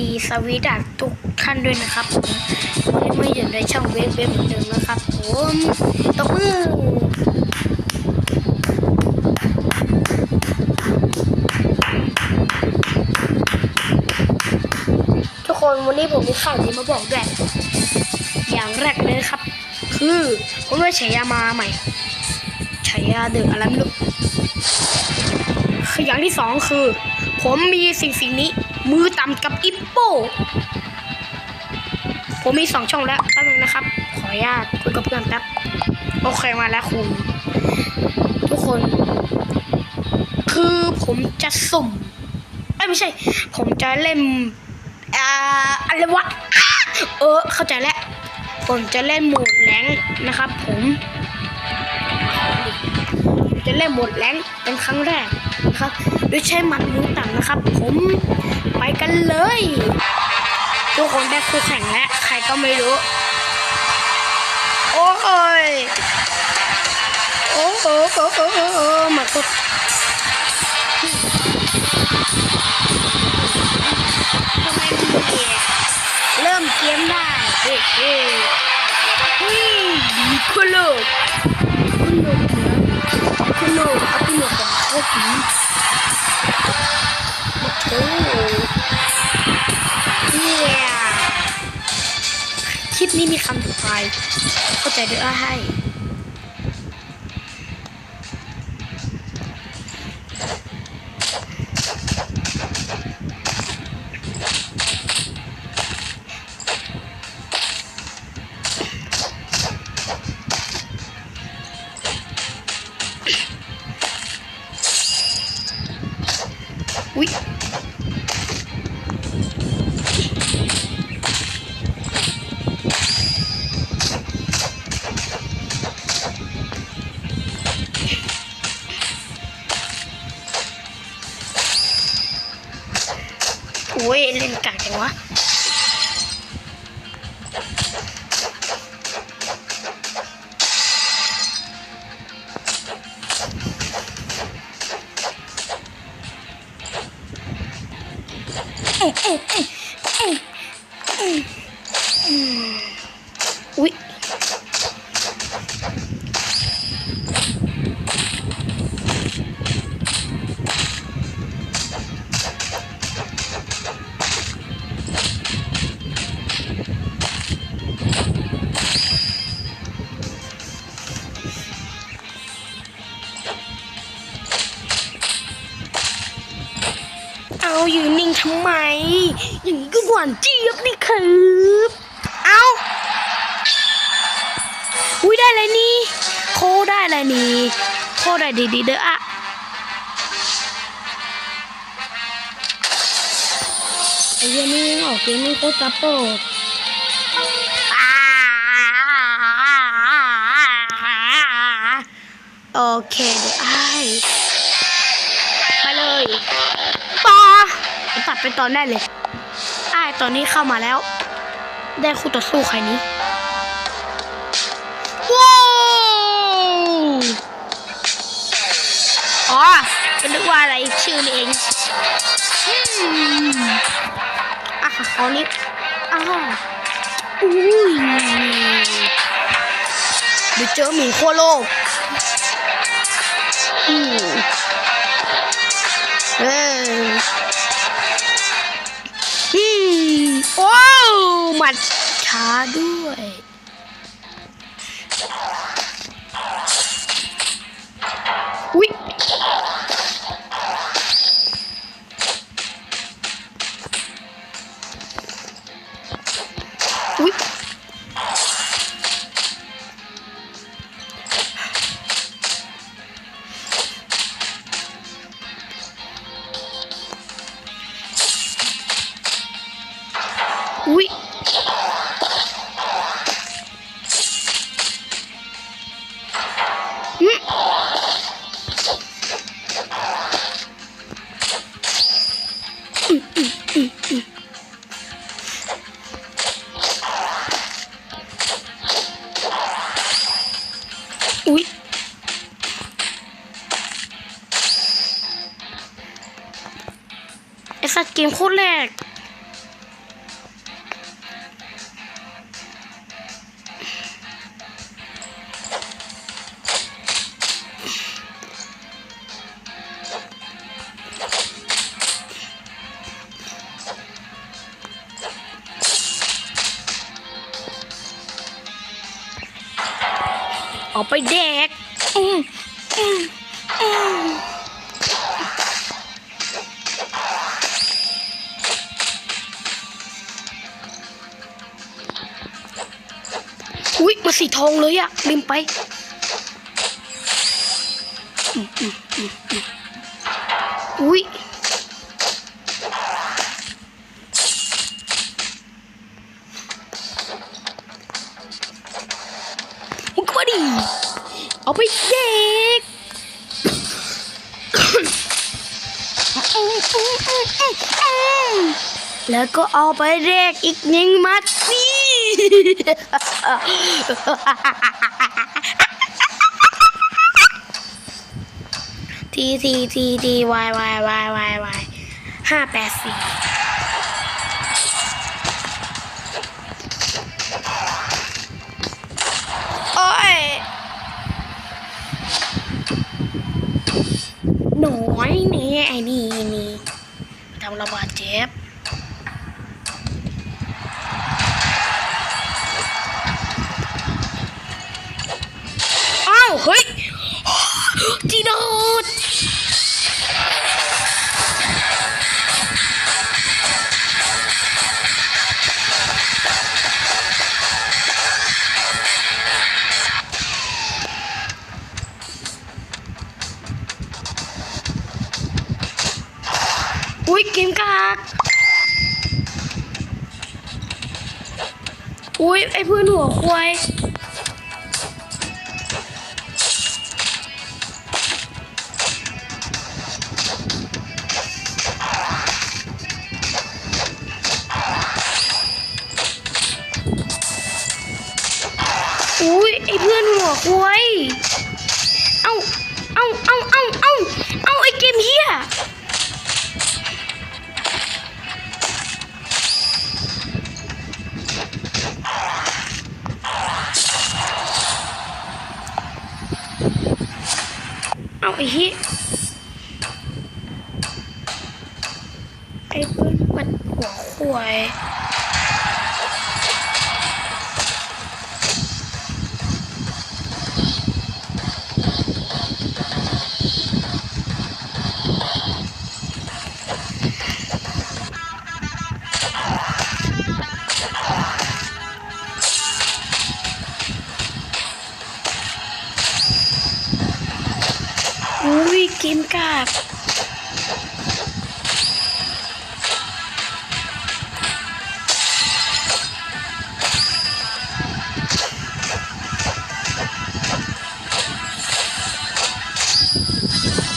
ดีสวีดัสทุกท่านด้วยนะครับผมวันนี้มาอยู่ในช่องเว็บเว็บเหมือนเดิมนะครับผมตบมือทุกคนวันนี้ผมมีข่าวดีมาบอกด้วย อย่างแรกเลยนะครับ คือผมได้ฉายามาใหม่ฉายาเดืออะไรไม่รู้ออย่างที่สองคือ ผมมีสิ่งสิ่งนี้ มือต่ำกับอิปโป้ผมมีสองช่องแล้วแป๊บนึงนะครับ ขออนุญาตคุยกับเพื่อนแป๊บ โอเคมาแล้วคุณ ทุกคน คือผมจะสุ่มเอ้ยไม่ใช่ ผมจะเล่นอ่าอะไรวะ เออ เข้าใจแล้ว ผมจะเล่นโหมดแรงค์นะครับผม จะเล่นโหมดแรงค์เป็นครั้งแรกนะครับ โดยใช้หมัดมือต่ำนะครับ ผมไปกันเลย ทุกคนได้คู่แข่งแล้วใครก็ไม่รู้ โอ้ยโอ้โหโอ้โหโอ้โหมัดสุดทำไมมันเอะเริ่มเกมได้เฮ้เฮ้เฮ้ยดีคุโลกคุโลกนะคุโลกเอาคุโลกของเขาสี ลิปนี้มีคำสุดท้ายเข้าใจด้วยให้ กากจังวะอุ๊ย วานเจี๊ยบนี่ครับเอาอุ้ยได้เลยนี่โคได้เลยนี่โคได้ดีดีๆเด้ออะไอ้เหี้ยนี่ยังออกเกมไม่โคตรจับโปดโอเคเดี๋ยวไอ้ไปเลยต่อตัดไปตอนได้เลย ไอ้ตอนนี้เข้ามาแล้ว ได้คู่ต่อสู้ใครนี้ว้าวอ๋อเป็นนึกว่าอะไรชื่อนี่เองอะเขานี่อ้าวอุ้ยเดี๋ยวเจอหมีโคโลกอืมเออ มว้าวหมัดช้าด้วยัตเกมโคตรแรกออกไปแดก อุ้ยมาสีทองเลยอะลืมไปอุ้ยมึงก็ดิเอาไปเด็กแล้วก็เอาไปเด็กอีกหนึ่งมัดนี่ ทีทีทีทีวายวายวายวายวายห้าแปดสี่ อุ้ยไอ้เพื่อนหัวควายอุ้ยไอเพื่อนหัวควาย เอาไอ้ฮีไอ้เพื่อนปัดหัวควาย อุ้ยเกมกาก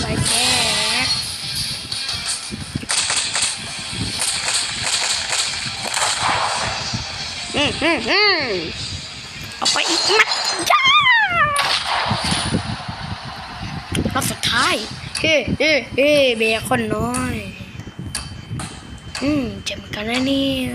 ไปแจกอืมอืมอืมเอาไปอีกมัดจ้ารอบสุด ท้ายเฮ้เฮ้เฮ้เบคอนน้อย อืมเจ็บเหมือนกันนะเนี่ย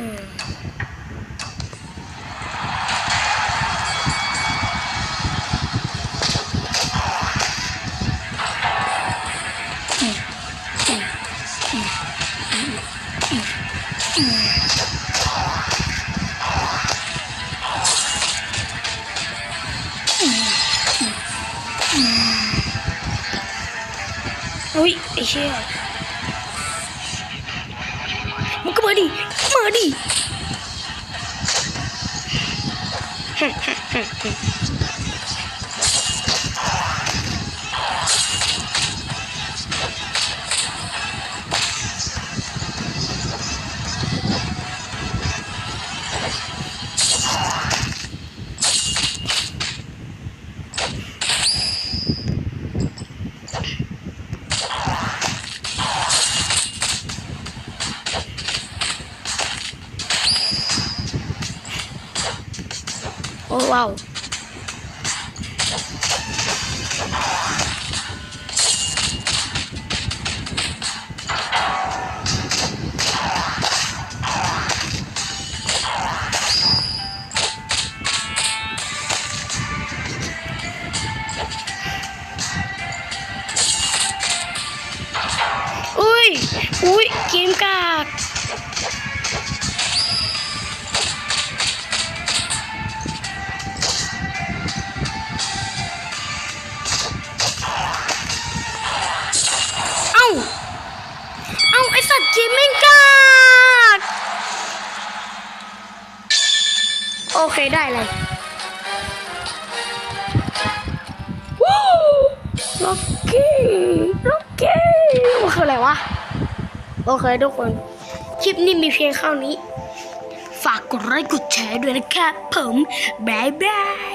อุ้ยไอ้เชี่ยมึงก็มาดิมาดิ ยอุ้ยเกมกากเอ้า เอ้า ไอสัตว์เกมแม่กากโอเคได้เลยล็อกกี้ล็อกกี้มันคืออะไรวะ โอเคทุกคน คลิปนี้มีเพียงเท่านี้ ฝากกดไลค์กดแชร์ด้วยนะครับผม บ๊ายบายบาย